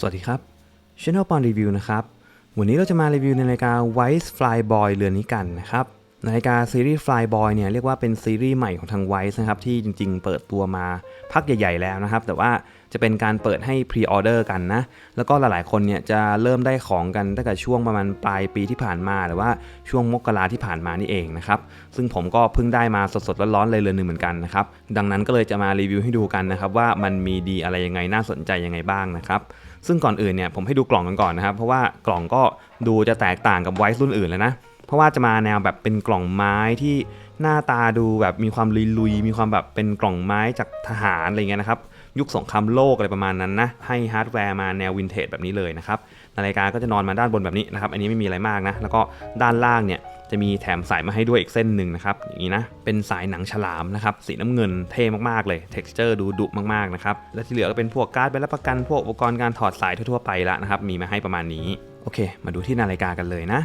สวัสดีครับ Channel ปอนรีวิวนะครับ วันนี้เราจะมารีวิวในนายกา Wise Fly Boy เรือนนี้กันนะครับ นาฬิกาซีรีส์ Fly Boy เนี่ยเรียกว่าเป็นซีรีส์ใหม่ของทาง Wise นะครับที่จริงๆ เปิดตัวมาพักใหญ่ ๆ แล้วนะครับ แต่ว่าจะเป็นการเปิดให้พรีออเดอร์กันนะ แล้วก็หลายๆคนเนี่ยจะเริ่มได้ของกันตั้งแต่ช่วงประมาณปลายปีที่ผ่านมา หรือว่าช่วงมกราที่ผ่านมานี่เองนะครับ ซึ่งผมก็เพิ่งได้มาสดๆร้อนๆเลยเรือนหนึ่งเหมือนกันนะครับ ดังนั้นก็เลยจะมารีวิวให้ดูกันนะครับว่ามันมีดีอะไรยังไงน่าสนใจยังไงบ้างนะครับซึ่งก่อนอื่นเนี่ยผมให้ดูกล่องกันก่อนนะครับเพราะว่ากล่องก็ดูจะแตกต่างกับไวซ์รุ่นอื่นแล้วนะ เพราะว่าจะมาแนวแบบเป็นกล่องไม้ที่หน้าตาดูแบบมีความลุยๆมีความแบบเป็นกล่องไม้จากทหารอะไรเงี้ยนะครับยุคสงครามโลกอะไรประมาณนั้นนะให้ฮาร์ดแวร์มาแนววินเทจแบบนี้เลยนะครับนาฬิกาก็จะนอนมาด้านบนแบบนี้นะครับ อันนี้ไม่มีอะไรมากนะ แล้วก็ด้านล่างเนี่ยจะมีแถมสายมาให้ด้วยอีกเส้นหนึ่งนะครับอย่างนี้นะเป็นสายหนังฉลามนะครับสีน้ำเงินเท่มากๆเลย texture ดูดุมากๆนะครับและที่เหลือก็เป็นพวกการ์ดใบรับประกันพวกอุปกรณ์การถอดสายทั่วๆไปละนะครับมีมาให้ประมาณนี้โอเค มาดูที่นาฬิกากันเลยนะ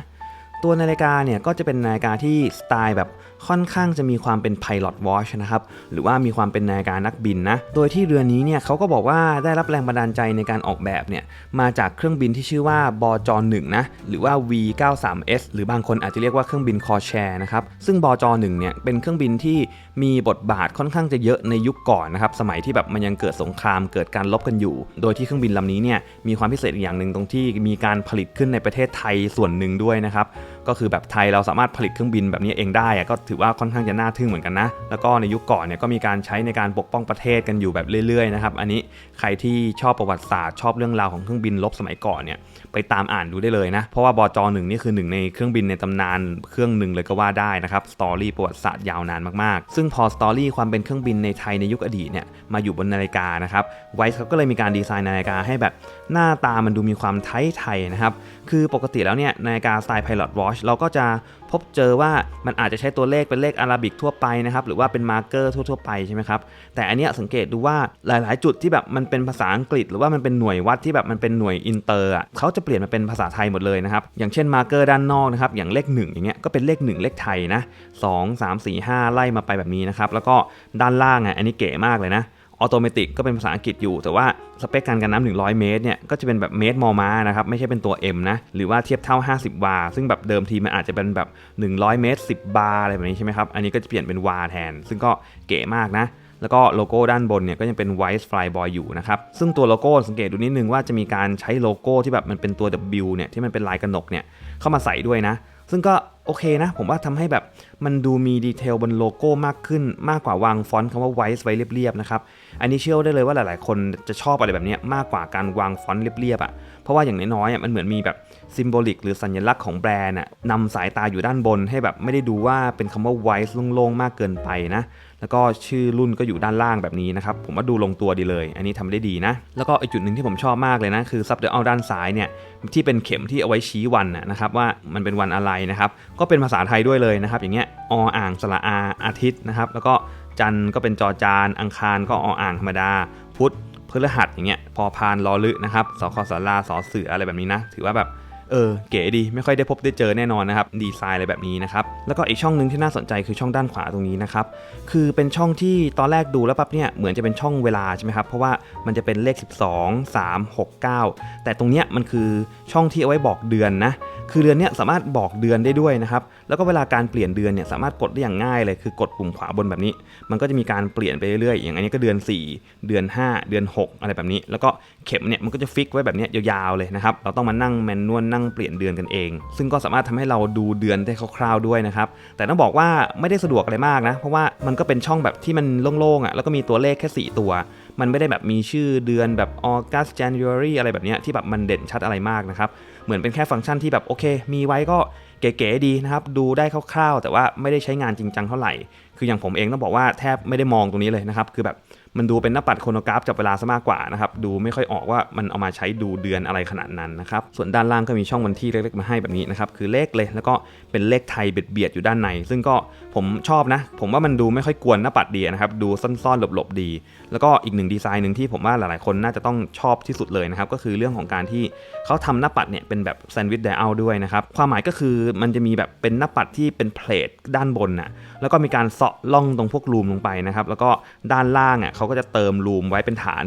ตัวนาฬิกาเนี่ยก็จะเป็นนาฬิกาที่สไตล์แบบค่อนข้างจะมีความเป็น Pilot Watch นะครับ หรือว่ามีความเป็นนาฬิกานักบินนะ โดยที่เรือนี้เนี่ยเขาก็บอกว่าได้รับแรงบันดาลใจในการออกแบบเนี่ยมาจากเครื่องบินที่ชื่อว่าบอจอ1นะ หรือว่า V93S หรือบางคนอาจจะเรียกว่าเครื่องบินคอแชร์นะครับ ซึ่งบอจอ1เนี่ยเป็นเครื่องบินที่มีบทบาทค่อนข้างจะเยอะในยุคก่อนนะครับ สมัยที่แบบมันยังเกิดสงครามเกิดการลบกันอยู่ โดยที่เครื่องบินลำนี้เนี่ยมีความพิเศษอีกอย่างหนึ่งตรงที่มีการผลิตขึ้นในประเทศไทยส่วนหนึ่งด้วยนะครับก็คือแบบไทยเราสามารถผลิตเครื่องบินแบบนี้เองได้ก็ถือว่าค่อนข้างจะน่าทึ่งเหมือนกันนะ แล้วก็ในยุคก่อนเนี่ยก็มีการใช้ในการปกป้องประเทศกันอยู่แบบเรื่อยๆนะครับ อันนี้ใครที่ชอบประวัติศาสตร์ชอบเรื่องราวของเครื่องบินลบสมัยก่อนเนี่ยไปตามอ่านดูได้เลยนะ เพราะว่าบอจหนึ่งนี่คือหนึ่งในเครื่องบินในตำนานเครื่องหนึ่งเลยก็ว่าได้นะครับสตอรี่ประวัติศาสตร์ยาวนานมากๆ ซึ่งพอสตอรี่ความเป็นเครื่องบินในไทยในยุคอดีตเนี่ยมาอยู่บนนาฬิกานะครับไวส์เขาก็เลยมีการดีไซน์นาฬิกาให้แบบหน้าตามันดูมีความไทยๆนะครับคือปกติแล้วเนี่ยนาฬิกาสไตล์ Pilot Watch เราก็จะพบเจอว่ามันอาจจะใช้ตัวเลขเป็นเลขอาราบิกทั่วไปนะครับหรือว่าเป็นมาร์เกอร์ทั่วๆไปใช่ไหมครับแต่อันเนี้ยสังเกตดูว่าหลายๆ จุดที่แบบมันเป็นภาษาอังกฤษ หรือว่ามันเป็นหน่วยวัดที่แบบมันเป็นหน่วยอินเตอร์อะเขาจะเปลี่ยนมาเป็นภาษาไทยหมดเลยนะครับอย่างเช่นมาร์เกอร์ด้านนอกนะครับอย่างเลข1อย่างเงี้ยก็เป็นเลข 1 เลขไทยนะ2 3 4 5 ไล่มาไปแบบนี้นะครับแล้วก็ด้านล่างอะอันนี้เก๋มากเลยนะ ออโตเมติกก็เป็นภาษาอังกฤษอยู่ แต่ว่าสเปคการกันน้ำ100 เมตรเนี่ยก็จะเป็นแบบเมตรมอม้านะครับ ไม่ใช่เป็นตัว M นะ หรือว่าเทียบเท่า 50 วา ซึ่งแบบเดิมทีมันอาจจะเป็นแบบ 100 เมตร 10 บาร์อะไรแบบนี้ใช่ไหมครับ อันนี้ก็จะเปลี่ยนเป็นวาแทน ซึ่งก็เก๋มากนะแล้วก็โลโก้ด้านบนเนี่ยก็ยังเป็น White Fly Boy อยู่นะครับ ซึ่งตัวโลโก้สังเกตดูนิดนึงว่าจะมีการใช้โลโก้ที่แบบมันเป็นตัว W เนี่ยที่มันเป็นลายกระหนกเนี่ยเข้ามาใส่ด้วยนะ ซึ่งก็โอเคนะ ผมว่าทำให้แบบมันดูมีดีเทลบนโลโก้มากขึ้นมากกว่าวางฟอนต์คำว่า White ไว้เรียบๆนะครับ อันนี้เชื่อได้เลยว่าหลาย ๆ คนจะชอบอะไรแบบนี้มากกว่าการวางฟอนต์เรียบๆอะ เพราะว่าอย่างน้อยๆอะมันเหมือนมีแบบซิมโบลิกหรือสัญลักษณ์ของแบรนด์อะนำสายตาอยู่ด้านบนให้แบบไม่ได้ดูว่าเป็นคำว่า White โล่งๆ มากเกินไปนะ แล้วก็ชื่อรุ่นก็อยู่ด้านล่างแบบนี้นะครับ ผมว่าดูลงตัวดีเลย อันนี้ทำได้ดีนะ แล้วก็อีกจุดหนึ่งที่ผมชอบมากเลยนะ คือซับเดอร์อาด้านซ้ายเนี่ยที่เป็นเข็มที่เอาไว้ชี้วันนะนะครับว่ามันเป็นวันอะไรนะครับ ก็เป็นภาษาไทยด้วยเลยนะครับ อย่างเงี้ยออ่างสระอาอาทิตย์นะครับ แล้วก็ จันทร์ก็เป็นจอจาน อังคารก็ออ่างธรรมดา พุธพฤหัสอย่างเงี้ย พอพานลอลึนะครับสคสลาสอเสืออะไรแบบนี้นะ ถือว่าแบบเออเก๋ดี ไม่ค่อยได้พบได้เจอแน่นอนนะครับ ดีไซน์อะไรแบบนี้นะครับ แล้วก็อีกช่องหนึ่งที่น่าสนใจคือช่องด้านขวาตรงนี้นะครับ คือเป็นช่องที่ตอนแรกดูแล้วปั๊บเนี่ยเหมือนจะเป็นช่องเวลาใช่ไหมครับ เพราะว่ามันจะเป็นเลข 12 3 6 9 แต่ตรงเนี้ยมันคือช่องที่เอาไว้บอกเดือนนะ คือเดือนเนี้ยสามารถบอกเดือนได้ด้วยนะครับ แล้วก็เวลาการเปลี่ยนเดือนเนี่ยสามารถกดได้อย่างง่ายเลย คือกดปุ่มขวาบนแบบนี้ มันก็จะมีการเปลี่ยนไปเรื่อยๆ อย่างอันนี้ก็เดือน 4 เดือน 5 เดือน 6 อะไรแบบนี้ แล้วก็เข็มเนี่ยมันก็จะฟิกไว้แบบนี้ยาวๆเลยนะครับ เราต้องมานั่งแมนนวลนั่งเปลี่ยนเดือนกันเอง ซึ่งก็สามารถทำให้เราดูเดือนได้คร่าวๆด้วยนะครับ แต่ต้องบอกว่าไม่ได้สะดวกอะไรมากนะ เพราะว่ามันก็เป็นช่องแบบที่มันโล่งๆอะ แล้วก็มีตัวเลขแค่ 4 ตัว มันไม่ได้แบบมีชื่อเดือนแบบ August January อะไรแบบนี้ที่แบบมันเด่นชัดอะไรมากนะครับ เหมือนเป็นแค่ฟังก์ชันที่แบบโอเค มีไว้ก็เก๋ๆดีนะครับ ดูได้คร่าวๆ แต่ว่าไม่ได้ใช้งานจริงจังเท่าไหร่ คืออย่างผมเองต้องบอกว่าแทบไม่ได้มองตรงนี้เลยนะครับ คือแบบ มันดูเป็นหน้าปัดโครโนกราฟจับเวลาซะมากกว่านะครับ ดูไม่ค่อยออกว่ามันเอามาใช้ดูเดือนอะไรขนาดนั้นนะครับ ส่วนด้านล่างก็มีช่องวันที่เล็กๆมาให้แบบนี้นะครับ คือเลขเลย แล้วก็เป็นเลขไทยเบียดๆอยู่ด้านใน ซึ่งก็ผมชอบนะ ผมว่ามันดูไม่ค่อยกวนหน้าปัดดีนะครับ ดูซ่อนๆหลบๆดี แล้วก็อีกหนึ่งดีไซน์หนึ่งที่ผมว่าหลายๆคนน่าจะต้องชอบที่สุดเลยนะครับ ก็คือเรื่องของการที่เขาทำหน้าปัดเนี่ยเป็นแบบแซนด์วิชไดอัลด้วยนะครับ ความหมายก็คือมันจะมีแบบเป็นหน้าปัดที่เป็นเพลทด้านบนน่ะ แล้วก็มีการเซาะล่องตรงพวกรูมลงไปนะครับ แล้วก็ด้านล่างอะเขาก็จะเติมรูมไว้เป็นฐาน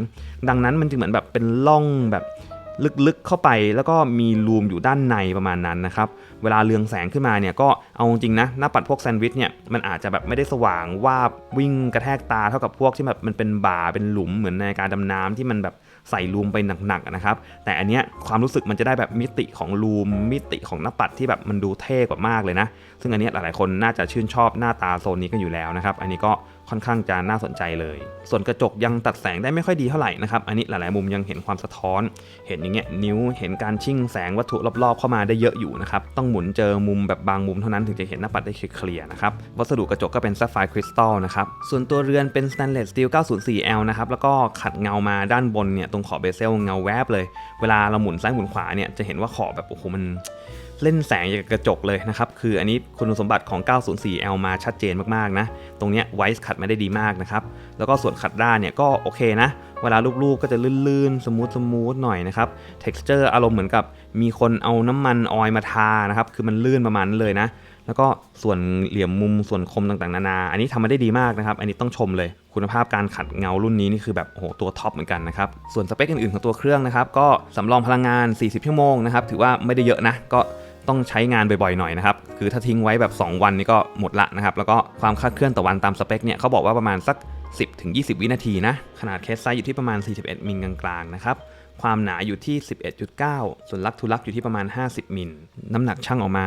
ดังนั้นมันจึงเหมือนแบบเป็นล่องแบบลึกๆเข้าไปแล้วก็มีรูมอยู่ด้านในประมาณนั้นนะครับ เวลาเรืองแสงขึ้นมาเนี่ยก็เอาจริงนะหน้าปัดพวกแซนด์วิชเนี่ยมันอาจจะแบบไม่ได้สว่างวาบวิ่งกระแทกตาเท่ากับพวกที่แบบมันเป็นบ่าเป็นหลุมเหมือนในการดำน้ำที่มันแบบใส่รูมไปหนักๆนะครับ แต่อันเนี้ยความรู้สึกมันจะได้แบบมิติของรูมมิติของหน้าปัดที่แบบมันดูเท่กว่ามากเลยนะ ซึ่งอันเนี้ยหลายๆคนน่าจะชื่นชอบหน้าตาโซนนี้กันอยู่แล้วนะครับ อันนี้ก็ ค่อนข้างจะน่าสนใจเลย ส่วนกระจกยังตัดแสงได้ไม่ค่อยดีเท่าไหร่นะครับ อันนี้หลายๆมุมยังเห็นความสะท้อน เห็นอย่างเงี้ยนิ้ว เห็นการชิ่งแสงวัตถุรอบๆ เข้ามาได้เยอะอยู่นะครับ ต้องหมุนเจอมุมแบบบางมุมเท่านั้นถึงจะเห็นหน้าปัดได้เคลียร์ๆนะครับ วัสดุกระจกก็เป็น Sapphire Crystal นะครับ ส่วนตัวเรือนเป็น Stainless Steel 904L นะครับ แล้วก็ขัดเงามาด้านบนเนี่ยตรงขอบเบเซลเงาแวบเลย เวลาเราหมุนซ้ายหมุนขวาเนี่ยจะเห็นว่าขอบแบบโอ้โหมัน เล่นแสงอย่างกระจกเลยนะครับ คืออันนี้คุณสมบัติของ 904L มาชัดเจนมากๆนะ ตรงเนี้ยไวส์ขัดมาได้ดีมากนะครับ แล้วก็ส่วนขัดด้านเนี่ยก็โอเคนะ เวลาลูบๆก็จะลื่นๆ สมูทสมูทหน่อยนะครับ texture อารมณ์เหมือนกับมีคนเอาน้ำมันออยมาทานะครับ คือมันลื่นประมาณนั้นเลยนะ แล้วก็ส่วนเหลี่ยมมุมส่วนคมต่างๆ นานา อันนี้ทำมาได้ดีมากนะครับ อันนี้ต้องชมเลย คุณภาพการขัดเงารุ่นนี้นี่คือแบบโอ้โหตัวท็อปเหมือนกันนะครับ ส่วนสเปคอื่นๆของตัวเครื่องนะครับ ก็สำรองพลังงาน 40 ชั่วโมงนะครับ ถือว่าไม่ได้เยอะนะ ก็ ต้องใช้งานบ่อยๆหน่อยนะครับคือถ้าทิ้งไว้แบบ 2 วันนี่ก็หมดละนะครับแล้วก็ความคลาดเคลื่อนต่อวันตามสเปคเนี่ยเขาบอกว่าประมาณสัก 10-20 วินาทีนะขนาดเคสไซส์อยู่ที่ประมาณ 41 มิลกลางๆนะครับ ความหนาอยู่ที่ 11.9 ส่วนลักทุลักอยู่ที่ประมาณ 50 มิล น้ำหนักช่างออกมา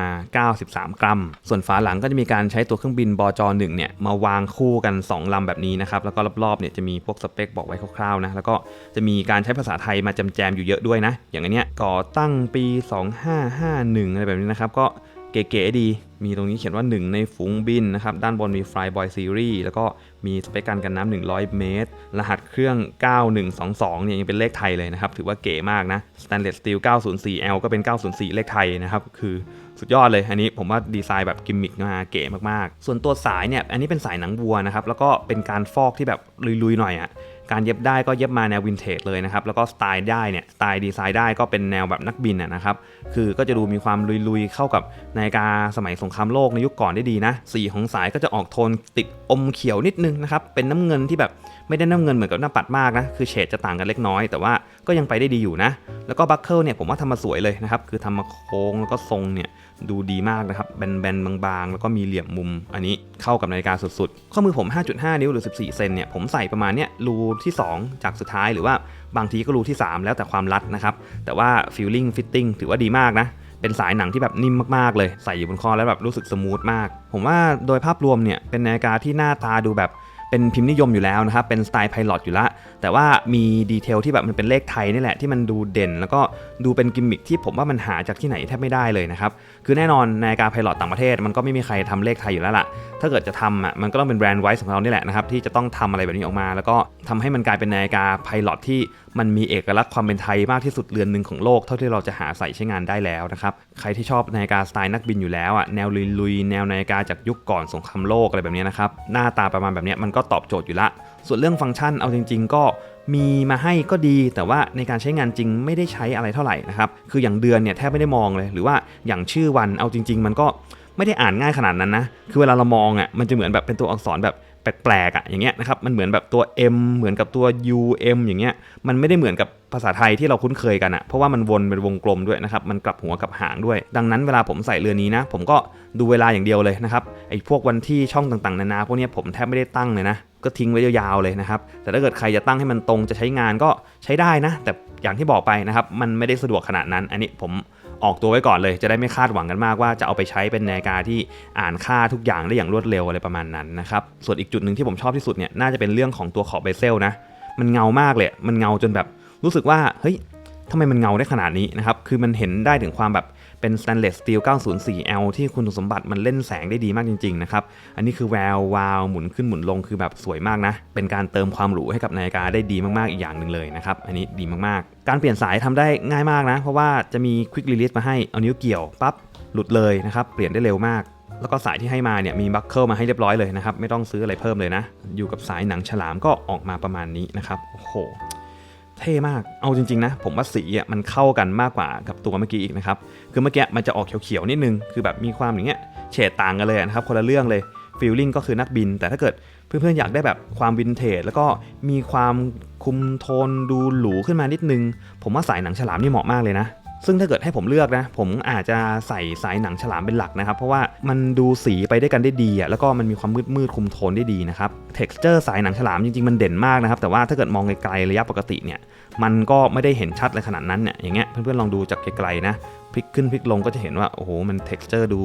93 กรัม ส่วนฝาหลังก็จะมีการใช้ตัวเครื่องบินบอจอ1เนี่ย มาวางคู่กัน 2 ลำแบบนี้นะครับ แล้วก็รอบๆเนี่ยจะมีพวกสเปคบอกไว้คร่าวๆนะ แล้วก็จะมีการใช้ภาษาไทยมาจำแจมอยู่เยอะด้วยนะ อย่างอันเนี้ยก่อตั้งปี 2551 อะไรแบบนี้นะครับ ก็ เก๋ๆดี มีตรงนี้เขียนว่า 1 ในฝูงบินนะครับ ด้านบนมี Flyboy Series แล้วก็มีสเปคการกันน้ำ100 เมตร รหัสเครื่อง 9122 เนี่ยยังเป็นเลขไทยเลยนะครับ ถือว่าเก๋มากนะ Stainless Steel 904L ก็เป็น 904 เลขไทยนะครับ คือสุดยอดเลย อันนี้ผมว่าดีไซน์แบบกิมมิกมาเก๋มากๆ ส่วนตัวสายเนี่ย อันนี้เป็นสายหนังวัวนะครับ แล้วก็เป็นการฟอกที่แบบลุยๆหน่อยอะ การเย็บได้ก็เย็บมาแนววินเทจเลยนะครับ แล้วก็สไตล์ได้เนี่ยสไตล์ดีไซน์ได้ก็เป็นแนวแบบนักบินนะครับ คือก็จะดูมีความลุยๆ เข้ากับนาฬิกาสมัยสงครามโลกในยุคก่อนได้ดีนะ สีของสายก็จะออกโทนติดอมเขียวนิดนึงนะครับ เป็นน้ำเงินที่แบบไม่ได้น้ำเงินเหมือนกับหน้าปัดมากนะ คือเฉดจะต่างกันเล็กน้อย แต่ว่าก็ยังไปได้ดีอยู่นะ แล้วก็บัคเกิลเนี่ยผมว่าทำมาสวยเลยนะครับ คือทำมาโค้งแล้วก็ทรงเนี่ย ดูดีมากนะครับ แบนๆ บางๆ แล้วก็มีเหลี่ยมมุม อันนี้เข้ากับนาฬิกาสุดๆ ข้อมือผม 5.5 นิ้วหรือ 14 เซนเนี่ย ผมใส่ประมาณเนี้ยรูที่ 2 จากสุดท้ายหรือว่าบางทีก็รูที่ 3 แล้วแต่ความรัดนะครับ แต่ว่า feeling fitting ถือว่าดีมากนะเป็นสายหนังที่แบบนิ่มมากๆเลย ใส่อยู่บนคอแล้วแบบรู้สึกสมูทมาก ผมว่าโดยภาพรวมเนี่ยเป็นนาฬิกาที่หน้าตาดูแบบ เป็นพิมพ์นิยมอยู่แล้วนะครับ เป็นสไตล์ไพลอตอยู่ล้วแต่ว่ามีดีเทลที่แบบมันเป็นเลขไทยนี่แหละที่มันดูเด่น แล้วก็ดูเป็นกิมมิคที่ผมว่ามันหาจากที่ไหนแทบไม่ได้เลยนะครับ คือแน่นอนในาฬิกาไพลอตต่างประเทศมันก็ไม่มีใครทำเลขไทยอยู่แล้วล่ะ ถ้าเกิดจะทำอะมันก็ต้องเป็นแบรนด์ไวซ์ของเรานี่แหละนะครับที่จะต้องทำอะไรแบบนี้ออกมา แล้วก็ทำให้มันกลายเป็นนาฬิกาไพลอตที่มันมีเอกลักษณ์ความเป็นไทยมากที่สุดเรือนหนึ่งของโลกเท่าที่เราจะหาใส่ใช้งานได้แล้วนะครับใครที่ชอบนาฬิกาสไตล์นักบินอยู่แล้วอะแนวลุยๆแนวนาฬิกาจากยุคก่อนสงครามโลกอะไรแบบนี้นะครับหน้าตาประมาณแบบนี้มันก็ตอบโจทย์อยู่ละ ส่วนเรื่องฟังก์ชันเอาจริง ๆ ก็มีมาให้ก็ดี แต่ว่าในการใช้งานจริงไม่ได้ใช้อะไรเท่าไหร่นะครับคืออย่างเดือนเนี่ยแทบไม่ได้มองเลย หรือว่าอย่างชื่อวันเอาจริง ๆ มันก็ไม่ได้อ่านง่ายขนาดนั้นนะคือเวลาเรามองอะมันจะเหมือนแบบเป็นตัวอักษรแบบ แปลกๆอะอย่างเงี้ยนะครับมันเหมือนแบบตัว M เหมือนกับตัว U M อย่างเงี้ยมันไม่ได้เหมือนกับภาษาไทยที่เราคุ้นเคยกันอะเพราะว่ามันวนเป็นวงกลมด้วยนะครับมันกลับหัวกลับหางด้วย ดังนั้นเวลาผมใส่เรือนี้นะ ผมก็ดูเวลาอย่างเดียวเลยนะครับไอ้พวกวันที่ช่องต่างๆนานาพวกเนี้ยผมแทบไม่ได้ตั้งเลยนะก็ทิ้งไว้ยาวๆเลยนะครับแต่ถ้าเกิดใครจะตั้งให้มันตรงจะใช้งานก็ใช้ได้นะ แต่อย่างที่บอกไปนะครับมันไม่ได้สะดวกขนาดนั้น อันนี้ผม ออกตัวไว้ก่อนเลย จะได้ไม่คาดหวังกันมากว่าจะเอาไปใช้เป็นนาฬิกาที่อ่านค่าทุกอย่างได้อย่างรวดเร็วอะไรประมาณนั้นนะครับส่วนอีกจุดหนึ่งที่ผมชอบที่สุดเนี่ยน่าจะเป็นเรื่องของตัวขอบเบเซลนะมันเงามากเลยมันเงาจนแบบรู้สึกว่าเฮ้ยทำไมมันเงาได้ขนาดนี้นะครับคือมันเห็นได้ถึงความแบบ เป็น stainless steel 904L ที่คุณสมบัติมันเล่นแสงได้ดีมากจริงๆนะครับ อันนี้คือแวววาวหมุนขึ้นหมุนลงคือแบบสวยมากนะ เป็นการเติมความหรูให้กับนาฬิกาได้ดีมากๆอีกอย่างหนึ่งเลยนะครับ อันนี้ดีมากๆ การเปลี่ยนสายทำได้ง่ายมากนะ เพราะว่าจะมี quick release มาให้ เอานิ้วเกี่ยวปั๊บหลุดเลยนะครับ เปลี่ยนได้เร็วมากแล้วก็สายที่ให้มาเนี่ยมีบัคเกิลมาให้เรียบร้อยเลยนะครับ ไม่ต้องซื้ออะไรเพิ่มเลยนะ อยู่กับสายหนังฉลามก็ออกมาประมาณนี้นะครับ โอ้โห เท่มาก เอาจริงๆนะ ผมว่าสีอะมันเข้ากันมากกว่ากับตัวเมื่อกี้อีกนะครับ คือเมื่อกี้มันจะออกเขียวๆนิดนึง คือแบบมีความอย่างเงี้ยเฉดต่างกันเลยนะครับ คนละเรื่องเลยฟิลลิ่งก็คือนักบิน แต่ถ้าเกิดเพื่อนๆอยากได้แบบความวินเทจแล้วก็มีความคุมโทนดูหรูขึ้นมานิดนึง ผมว่าสายหนังฉลามนี่เหมาะมากเลยนะ ซึ่งถ้าเกิดให้ผมเลือกนะ ผมอาจจะใส่สายหนังฉลามเป็นหลักนะครับ เพราะว่ามันดูสีไปได้วยกันได้ดีอะแล้วก็มันมีความมืดมืดคุมโทนได้ดีนะครับ texture สายหนังฉลามจริง ๆ มันเด่นมากนะครับ แต่ว่าถ้าเกิดมองไกลๆระยะปกติเนี่ย มันก็ไม่ได้เห็นชัดเลยขนาดนั้นเนี่ยอย่างเงี้ยเพื่อนๆลองดูจากไกลๆนะพลิกขึ้นพลิกลงก็จะเห็นว่าโอ้โหมัน texture ดู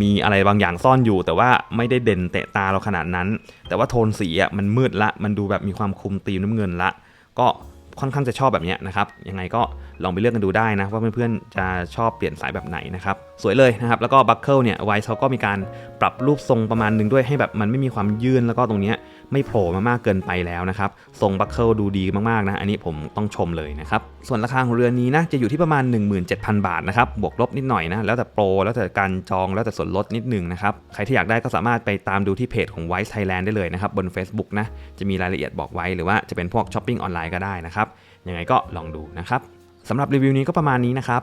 มีอะไรบางอย่างซ่อนอยู่ แต่ว่าไม่ได้เด่นเตะตาเราขนาดนั้น แต่ว่าโทนสีอะมันมืดละ มันดูแบบมีความคุมตีมน้ำเงินละ ก็ ค่อนข้างจะชอบแบบนี้นะครับยังไงก็ลองไปเลือกกันดูได้นะว่าเพื่อนๆจะชอบเปลี่ยนสายแบบไหนนะครับ สวยเลยนะครับ แล้วก็บัคเกิลเนี่ยไวท์เขาก็มีการปรับรูปทรงประมาณหนึงด้วยให้แบบมันไม่มีความยื่นแล้วก็ตรงเนี้ยไม่โผล่มามากเกินไปแล้วนะครับ ทรงบัคเกิลดูดีมากๆนะ อันนี้ผมต้องชมเลยนะครับ ส่วนราคาของเรือนนี้นะจะอยู่ที่ประมาณ 17,000 บาทนะครับ บวกลบนิดหน่อยนะ แล้วแต่โปร แล้วแต่การจอง แล้วแต่ส่วนลดนิดนึงนะครับ ใครที่อยากได้ก็สามารถไปตามดูที่เพจของ Wise Thailand ได้เลยนะครับ บน Facebook นะ จะมีรายละเอียดบอกไว้ หรือว่าจะเป็นพวกช้อปปิ้งออนไลน์ก็ได้นะครับ ยังไงก็ลองดูนะครับสำหรับรีวิวนี้ก็ประมาณนี้นะครับ